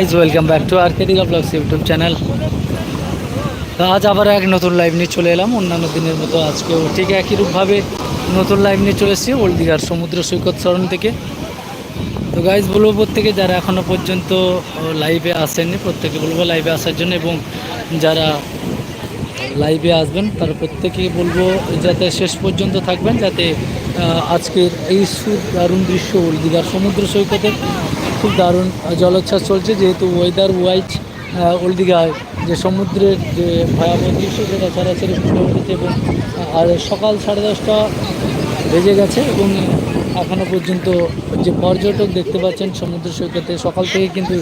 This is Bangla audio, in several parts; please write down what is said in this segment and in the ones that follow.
আছে welcome back to Arketika blogs YouTube channel আজ আবার এক নতুন লাইভ নিয়ে চলে এলাম। অন্যান্য দিনের মতো আজকেও ঠিক একই নতুন লাইভ নিয়ে চলে এসেছি ওল্ড দীঘার সমুদ্র সৈকত সরণ থেকে। তো গাইজ বলব প্রত্যেকে যারা এখনও পর্যন্ত লাইভে আসেননি, প্রত্যেকে বলব লাইভে আসার জন্য এবং যারা লাইভে আসবেন, তারা প্রত্যেকে বলব যাতে শেষ পর্যন্ত থাকবেন, যাতে আজকের এই সু দারুণ দৃশ্য দীঘার সমুদ্র সৈকতের খুব দারুণ জলোচ্ছ্বাস চলছে, যেহেতু ওয়েদার ওয়াইজ ওল্ড দীঘায় যে সমুদ্রের যে ভয়াবহ দৃশ্য সেটা সরাসরি ফুটে উঠেছে এবং আর সকাল সাড়ে দশটা বেজে গেছে এবং এখনও পর্যন্ত যে পর্যটক দেখতে পাচ্ছেন সমুদ্র সৈকতে সকাল থেকে কিন্তু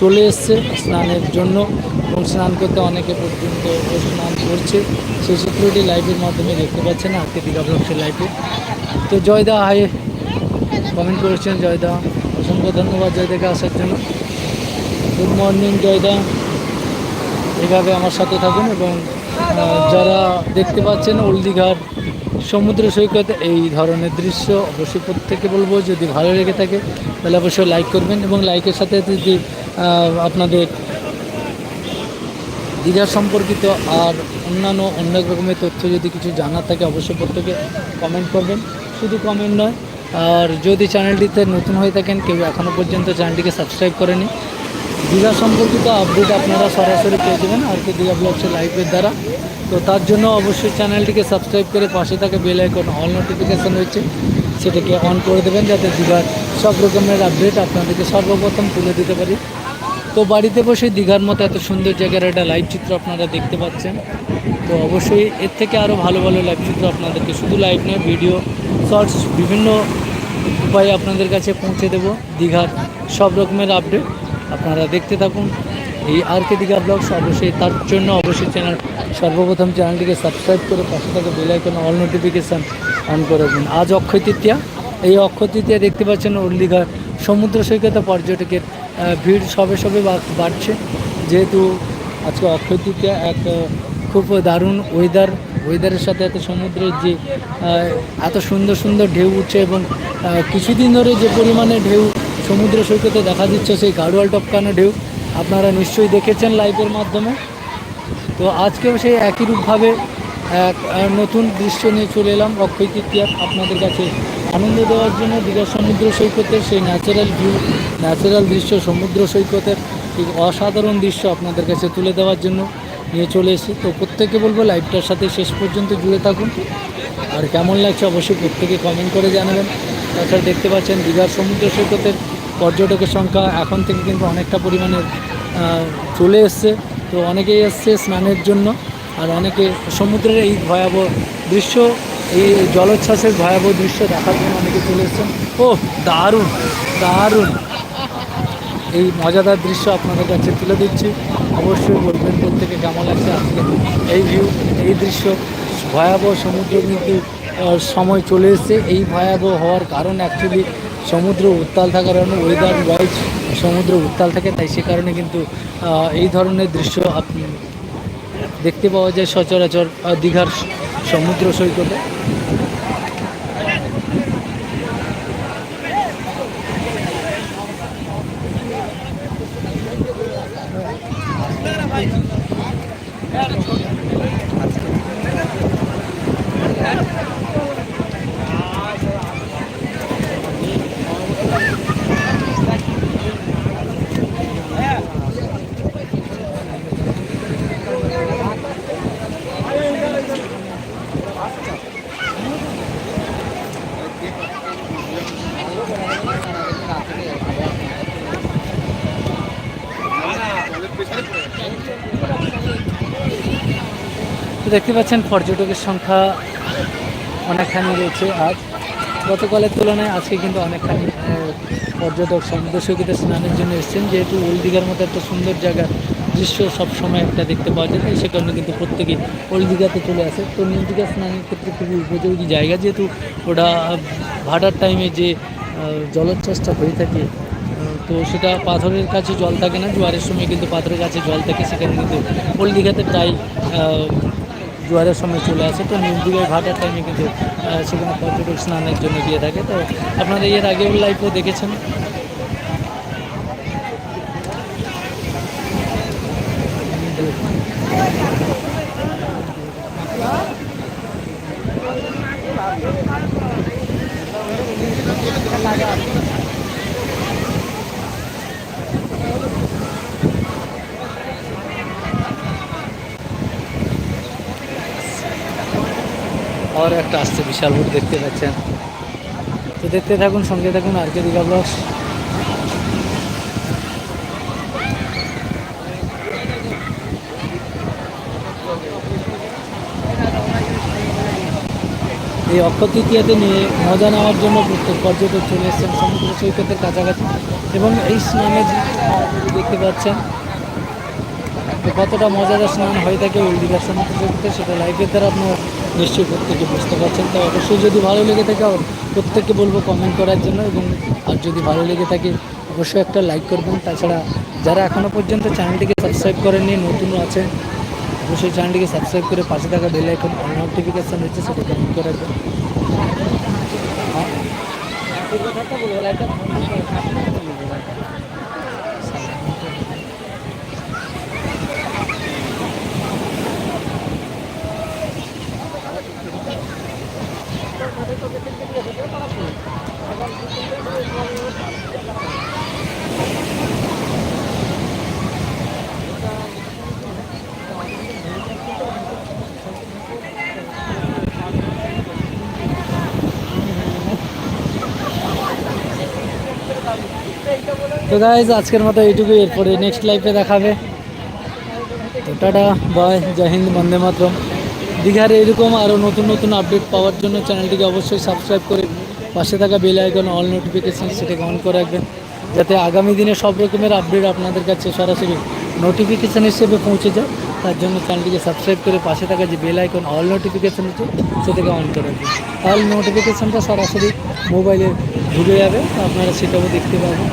চলে এসছে স্নানের জন্য এবং স্নান করতে অনেকে পর্যন্ত স্নান করছে। সেই চিত্রটি লাইভের মাধ্যমে দেখতে পাচ্ছেন, আজকে দীঘা লাইভে তো জয়দা হাই কমেন্ট করেছেন, জয়দা, অসংখ্য ধন্যবাদ জয়দাকে আসার জন্য। গুড মর্নিং জয়দা। এভাবে আমার সাথে থাকুন এবং যারা দেখতে পাচ্ছেন, ওল্ড দীঘার সমুদ্র সৈকত এই ধরনের দৃশ্য অবশ্যই প্রত্যেকে বলব, যদি ভালো লেগে থাকে, তাহলে অবশ্যই লাইক করবেন এবং লাইকের সাথে যদি আপনাদের দীঘা সম্পর্কিত আর অন্যান্য অনেক রকমের তথ্য যদি কিছু জানার থাকে, অবশ্যই প্রত্যেকে কমেন্ট করবেন। শুধু কমেন্ট নয়, আর যদি চ্যানেলটিতে নতুন হয়ে থাকেন, কেউ এখনও পর্যন্ত চ্যানেলটিকে সাবস্ক্রাইব করেনি দীঘা সম্পর্কিত আপডেট আপনারা সরাসরি পেয়ে যাবেন আর কি দীঘা ব্লগসের লাইভের দ্বারা। তো তার জন্য অবশ্যই চ্যানেলটিকে সাবস্ক্রাইব করে পাশে থাকে বেল আইকন অল নোটিফিকেশান রয়েছে, সেটাকে অন করে দেবেন যাতে দীঘার সব রকমের আপডেট আপনাদেরকে সর্বপ্রথম তুলে দিতে পারি। তো বাড়িতে বসে দীঘার মতো এত সুন্দর জায়গার একটা লাইভ চিত্র আপনারা দেখতে পাচ্ছেন। তো অবশ্যই এর থেকে আরও ভালো ভালো লাইভ চিত্র আপনাদেরকে শুধু লাইভ নয় ভিডিও শর্টস বিভিন্ন উপায়ে আপনাদের কাছে পৌঁছে দেব দীঘার সব রকমের আপডেট আপনারা দেখতে থাকুন। এই আর কে দীঘা ব্লগস অবশ্যই তার জন্য অবশ্যই চ্যানেল সর্বপ্রথম চ্যানেলটিকে সাবস্ক্রাইব করে পাশে থাকে bell icon all notification on করে দিন। আজ অক্ষয় তৃতীয়া। এই অক্ষয় তৃতীয়া দেখতে পাচ্ছেন ওল্ড দীঘার সমুদ্র সৈকতে পর্যটকের ভিড় সবে সবে বাড়ছে। যেহেতু আজকে অক্ষয় তৃতীয়া এক খুব দারুণ ওয়েদার ওয়েদারের সাথে এত সমুদ্রের যে এত সুন্দর সুন্দর ঢেউ উঠছে এবং কিছুদিন ধরে যে পরিমাণে ঢেউ সমুদ্র সৈকতে দেখা দিচ্ছে সেই গাড়োয়াল টপকানো ঢেউ। আপনারা নিশ্চয়ই দেখেছেন লাইভের মাধ্যমে। তো আজকেও সেই একই রূপভাবে, এক নতুন দৃশ্য নিয়ে চলে এলাম অক্ষয় তৃতীয়ার আপনাদের কাছে আনন্দ দেওয়ার জন্য দীঘা সমুদ্র সৈকতের সেই ন্যাচারাল ভিউ ন্যাচারাল দৃশ্য, সমুদ্র সৈকতের সেই অসাধারণ দৃশ্য আপনাদের কাছে তুলে দেওয়ার জন্য নিয়ে চলে এসেছি। তো প্রত্যেকে বলব লাইভটার সাথে শেষ পর্যন্ত জুড়ে থাকুন। আর কেমন লাগছে অবশ্যই প্রত্যেকে কমেন্ট করে জানাবেন। তাছাড়া দেখতে পাচ্ছেন দীঘার সমুদ্র সৈকতের পর্যটকের সংখ্যা এখন থেকে কিন্তু অনেকটা পরিমাণে চলে এসছে। তো অনেকেই এসছে স্নানের জন্য, আর অনেকে সমুদ্রের এই ভয়াবহ দৃশ্য, এই জলোচ্ছ্বাসের ভয়াবহ দৃশ্য দেখার জন্য অনেকে চলে এসছেন। ও, দারুণ দারুণ। এই মজাদার দৃশ্য আপনাদের কাছে তুলে দিচ্ছি। অবশ্যই বলবেন প্রত্যেকে কেমন লাগছে আজকে এই ভিউ এই দৃশ্য। ভয়াবহ সমুদ্র কিন্তু সময় চলে এসেছে। এই ভয়াবহ হওয়ার কারণ অ্যাকচুয়ালি সমুদ্র উত্তাল থাকার কারণে ওয়েদার ওয়াইজ সমুদ্র উত্তাল থাকে, তাই সে কারণে কিন্তু এই ধরনের দৃশ্য আপনি দেখতে পাওয়া যায় সচরাচর দীঘার সমুদ্র সৈকতে। দেখতে পাচ্ছেন, পর্যটকের সংখ্যা অনেকখানি রয়েছে আজ গতকালের তুলনায় আজকে কিন্তু অনেকখানি পর্যটক সমুদ্র সৈকতে স্নানের জন্য এসেছেন। যেহেতু ওল্ড দীঘার মতো একটা সুন্দর জায়গা দৃশ্য সবসময় একটা দেখতে পাওয়া যায় সে কারণে কিন্তু প্রত্যেকে ওল্ড দীঘাতে চলে আসে। তো নিউ দীঘা স্নানের ক্ষেত্রে খুবই উপযোগী জায়গা, যেহেতু ওটা ভাটার টাইমে যে জলোচ্ছ্বাসটা হয়ে থাকে তো সেটা পাথরের কাছে জল থাকে না, জোয়ারের সময় কিন্তু পাথরের কাছে জল থাকে, সেখানে কিন্তু ওল্ড দীঘাতে প্রায় জোয়ারের সময় চলে আসে। তো নিউ ঘাটের টাইমে কিন্তু সেখানে পর্যটক স্নানের জন্য গিয়ে থাকে। তো আপনারা এর আগেও লাইভও দেখেছেন? আর একটা আসছে, বিশাল বড় দেখতে পাচ্ছেন। তো দেখতে থাকুন, সঙ্গে থাকুন, আর কে দীঘা ব্লগস। এই অক্ষয় তৃতীয়াতে নিয়ে মজা নেওয়ার জন্য পর্যটক চলে এসেছেন সমুদ্র সৈকতের কাছাকাছি। এবং এই স্নানে দেখতে পাচ্ছেন কতটা মজাদার স্নান হয়ে থাকে ওই সমুদ্র সৈকতে, সেটা লাইফের দ্বারা আপনারা নিশ্চয়ই প্রত্যেকে বুঝতে পারছেন তো অবশ্যই যদি ভালো লেগে থাকে প্রত্যেককে বলব কমেন্ট করার জন্য এবং আর যদি ভালো লেগে থাকে অবশ্যই একটা লাইক করবেন তাছাড়া যারা এখনও পর্যন্ত চ্যানেলটিকে সাবস্ক্রাইব করেননি নতুন আছে অবশ্যই চ্যানেলটিকে সাবস্ক্রাইব করে পাশে থাকা বেল আইকন অল নোটিফিকেশান রয়েছে সেটা কমেন্ট করে রাখবেন হ্যাঁ। এই কথাটা বলব, লাইটটা বন্ধ করে রাখবেন। তো গাইজ আজকের মতো এইটুকুই। এরপরে নেক্সট লাইফে দেখাবে। তো টাটা বাই জয় হিন্দ, বন্দে মাতরম। দীঘার এরকম আরও নতুন নতুন আপডেট পাওয়ার জন্য চ্যানেলটিকে অবশ্যই সাবস্ক্রাইব করে পাশে থাকা বেল আইকন অল নোটিফিকেশান সেটাকে অন করে রাখবেন। যাতে আগামী দিনে সব রকমের আপডেট আপনাদের কাছে সরাসরি নোটিফিকেশান হিসেবে পৌঁছে যায়, তার জন্য চ্যানেলটিকে সাবস্ক্রাইব করে পাশে থাকা যে বেল আইকন অল নোটিফিকেশান হচ্ছে সেটাকে অন করে রাখবেন। তাহলে নোটিফিকেশানটা সরাসরি মোবাইলে ঢুকে যাবে আপনারা সেটাও দেখতে পাবেন।